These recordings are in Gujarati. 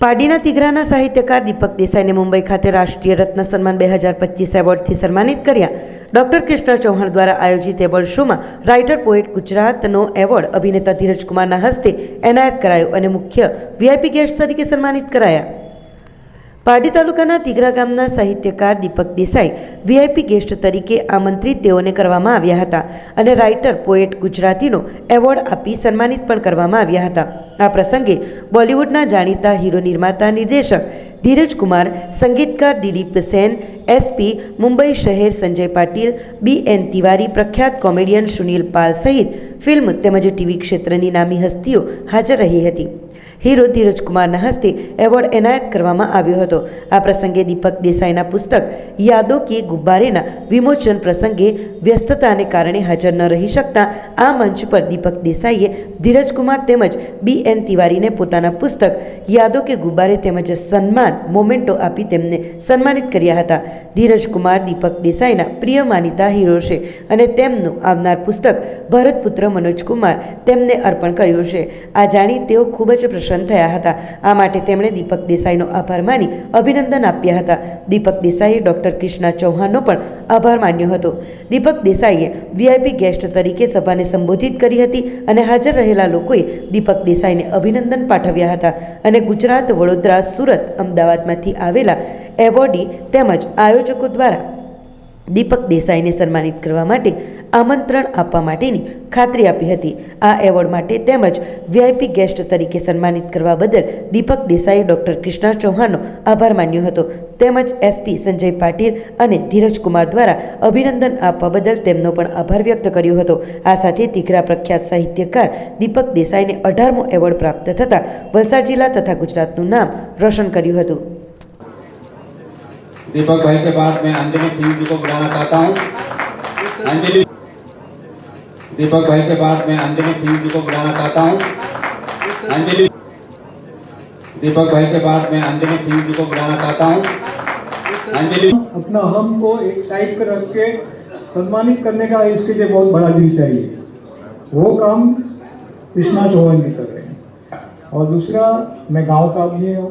પાડીના તિઘરાના સાહિત્યકાર દીપક દેસાઈને મુંબઈ ખાતે રાષ્ટ્રીય રત્ન સન્માન બે હજાર પચીસ એવોર્ડથી સન્માનિત કર્યા. ડોક્ટર કૃષ્ણ ચૌહાણ દ્વારા આયોજિત એવોર્ડ શોમાં રાઇટર પોએટ ગુજરાતનો એવોર્ડ અભિનેતા ધીરજકુમારના હસ્તે એનાયત કરાયો અને મુખ્ય વીઆઈપી ગેસ્ટ તરીકે સન્માનિત કરાયા. પારડી તાલુકાના તિગરા ગામના સાહિત્યકાર દીપક દેસાઈ વીઆઈપી ગેસ્ટ તરીકે આમંત્રિત તેઓને કરવામાં આવ્યા હતા અને રાઇટર, પોએટ ગુજરાતીનો એવોર્ડ આપી સન્માનિત પણ કરવામાં આવ્યા હતા. આ પ્રસંગે બોલિવૂડના જાણીતા હીરો નિર્માતા નિર્દેશક ધીરજ કુમાર, સંગીતકાર દિલીપ સેન એસપી મુંબઈ શહેર સંજય પાટીલ બી એન તિવારી પ્રખ્યાત કોમેડિયન સુનિલ પાલ સહિત ફિલ્મ તેમજ ટીવી ક્ષેત્રની નામી હસ્તીઓ હાજર રહી હતી. હીરો ધીરજકુમારના હસ્તે એવોર્ડ એનાયત કરવામાં આવ્યો હતો. આ પ્રસંગે દીપક દેસાઈના પુસ્તક યાદો કે ગુબ્બારેના વિમોચન પ્રસંગે વ્યસ્તતાને કારણે હાજર ન રહી શકતા આ મંચ પર દીપક દેસાઈએ ધીરજકુમાર તેમજ બી એન તિવારીને પોતાના પુસ્તક યાદો કે ગુબ્બારે તેમજ સન્માન મોમેન્ટો આપી તેમને સન્માનિત કર્યા હતા. ધીરજ કુમાર દીપક દેસાઈના પ્રિય માનીતા હીરો છે અને તેમનું આવનાર પુસ્તક ભરતપુત્ર મનોજ કુમાર તેમને અર્પણ કર્યું છે. આ જાણી તેઓ ખૂબ જ પ્રસન્ન થયા હતા. આ માટે તેમણે દીપક દેસાઈનો આભાર માની અભિનંદન આપ્યા હતા. દીપક દેસાઈએ ડૉક્ટર કૃષ્ણા ચૌહાણનો પણ આભાર માન્યો હતો. દીપક દેસાઈએ વીઆઈપી ગેસ્ટ તરીકે સભાને સંબોધિત કરી હતી અને હાજર રહેલા લોકોએ દીપક દેસાઈને અભિનંદન પાઠવ્યા હતા અને ગુજરાત વડોદરા સુરત અમદાવાદમાંથી આવેલા એવોર્ડી તેમજ આયોજકો દ્વારા દીપક દેસાઈને સન્માનિત કરવા માટે આમંત્રણ આપવા માટેની ખાતરી આપી હતી. આ એવોર્ડ માટે તેમજ વીઆઈપી ગેસ્ટ તરીકે સન્માનિત કરવા બદલ દીપક દેસાઈએ ડૉક્ટર કૃષ્ણા ચૌહાણનો આભાર માન્યો હતો. તેમજ એસપી સંજય પાટીલ અને ધીરજ કુમાર દ્વારા અભિનંદન આપવા બદલ તેમનો પણ આભાર વ્યક્ત કર્યો હતો. આ સાથે તીઘરા પ્રખ્યાત સાહિત્યકાર દીપક દેસાઈને અઢારમો એવોર્ડ પ્રાપ્ત થતાં વલસાડ જિલ્લા તથા ગુજરાતનું નામ રોશન કર્યું હતું. दीपक भाई के बाद मैं अंजलि सिंह जी को बुलाना चाहता हूँ। अंजलि दीपक भाई के बाद मैं अंजलि सिंह जी को बुलाना चाहता हूँ। अंजलि दीपक भाई के बाद मैं अंजलि सिंह जी को बुलाना चाहता हूँ। अंजलि अपना हम को एक साइड पर रख के सम्मानित करने का इसके लिए बहुत बड़ा दिल चाहिए। वो काम कृष्णा चौहान जी कर रहे हैं। और दूसरा, मैं गाँव का आदमी हूँ।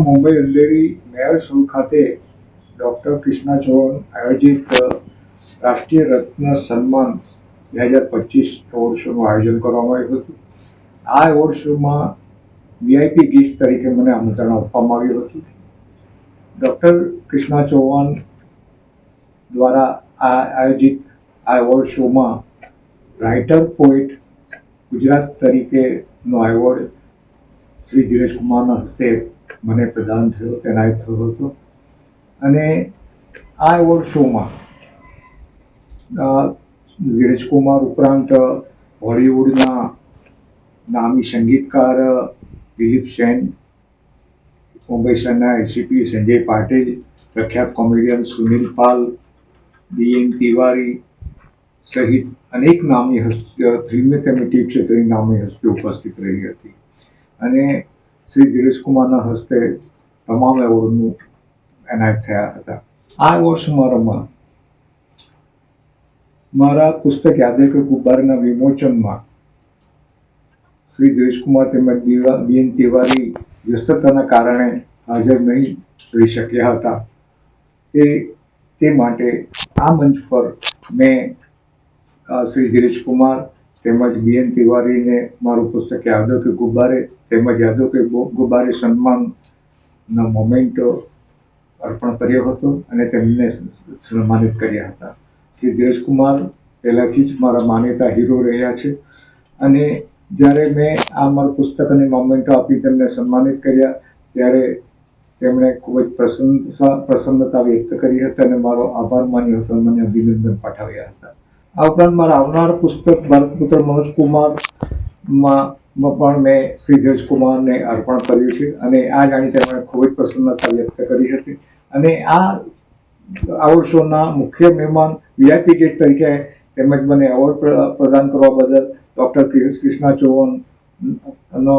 મુંબઈ અંધેરી મેયર સ્કૂલ ખાતે ડૉક્ટર કૃષ્ણા ચૌહાણ આયોજિત રાષ્ટ્રીય રત્ન સન્માન બે હજાર પચીસ એવોર્ડ શોનું આયોજન કરવામાં આવ્યું હતું. આ એવોર્ડ શોમાં વીઆઈપી ગીસ્ટ તરીકે મને આમંત્રણ આપવામાં આવ્યું હતું. ડૉક્ટર કૃષ્ણા ચૌહાણ દ્વારા આ આયોજિત આ એવોર્ડ શોમાં રાઇટર પોઈટ ગુજરાત તરીકેનો એવોર્ડ શ્રી ધીરજ કુમારના હસ્તે મને પ્રદાન થયો એનાયત થયો હતો. અને આ એવોર્ડ શોમાં ધીરજ ઉપરાંત હોલિવૂડના નામી સંગીતકાર દિલીપ સેન, મુંબઈ શહેરના એસીપી સંજય પાટીલ, પ્રખ્યાત comedian Sunil Pal, B N Tiwari સહિત અનેક નામી હસ્તીઓ ફિલ્મ તેમજ ટીવી ક્ષેત્રની નામી હસ્તીઓ ઉપસ્થિત રહી હતી. અને શ્રી ધીરજ કુમારના હસ્તે તમામ એવોર્ડનું એનાયત થયા હતા. આ એવોર્ડ સમારંભમાં મારા પુસ્તક યાદે કે વિમોચનમાં શ્રી ધીરેશકુમાર તેમજ દીવા બેન તિવારી વ્યસ્તતાના કારણે હાજર નહીં રહી શક્યા હતા. તે તે માટે આ મંચ પર મેં શ્રી ધીરજકુમાર તેમજ બીએન તિવારીને મારું પુસ્તક યાદવ કે ગુબ્બારે, તેમજ યાદવ કે ગુબ્બારે સન્માનનો મોમેન્ટો અર્પણ કર્યો હતો અને તેમને સન્માનિત કર્યા હતા. શ્રી ધીરજકુમાર પહેલાંથી જ મારા માન્યતા હીરો રહ્યા છે અને જ્યારે મેં આ મારું પુસ્તક અને મોમેન્ટો આપી તેમને સન્માનિત કર્યા, ત્યારે તેમણે ખૂબ જ પ્રસન્નતા પ્રસન્નતા વ્યક્ત કરી હતી અને મારો આભાર માન્યો હતો મને અભિનંદન પાઠવ્યા હતા. આ ઉપરાંત મારા આવનાર પુસ્તક ભારતપુત્ર મનોજકુમારમાં પણ મેં શ્રી ધીરજકુમારને અર્પણ કર્યું છે અને આ જાણી તેમણે ખૂબ જ પ્રસન્નતા વ્યક્ત કરી હતી. અને આ આવડ શોના મુખ્ય મહેમાન વીઆઈપી ગેસ્ટ તરીકે તેમજ મને એવોર્ડ પ્રદાન કરવા બદલ ડૉક્ટર કૃષ્ણા ચૌહાણનો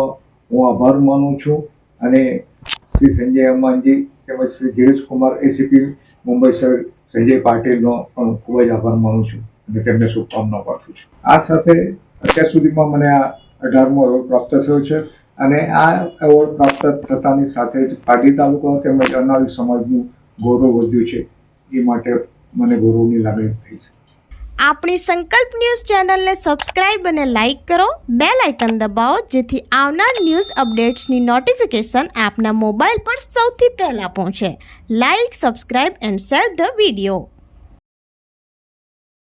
હું આભાર માનું છું. અને શ્રી સંજય અમાનજી તેમજ શ્રી ધીરજકુમાર એસીપી મુંબઈ સર સંજય પાટીલનો પણ ખૂબ જ આભાર માનું છું. અને તેમને શુભકામના પાઠવું છું? આ સાથે અત્યાર સુધીમાં મને આ અઢારમો એવોર્ડ પ્રાપ્ત થયો છે અને આ એવોર્ડ પ્રાપ્ત થતાની સાથે જ પાટી તાલુકા તેમજ અનાવી સમાજનું ગૌરવ વધ્યું છે. એ માટે મને ગૌરવની લાગણી થઈ છે. આપણી સંકલ્પ ન્યૂઝ ચેનલને સબસ્ક્રાઇબ અને લાઇક કરો. બેલ આઇકન દબાવો, જેથી આવનાર ન્યૂઝ અપડેટ્સની નોટિફિકેશન આપના મોબાઈલ પર સૌથી પહેલાં પહોંચે. Like, subscribe and share the video.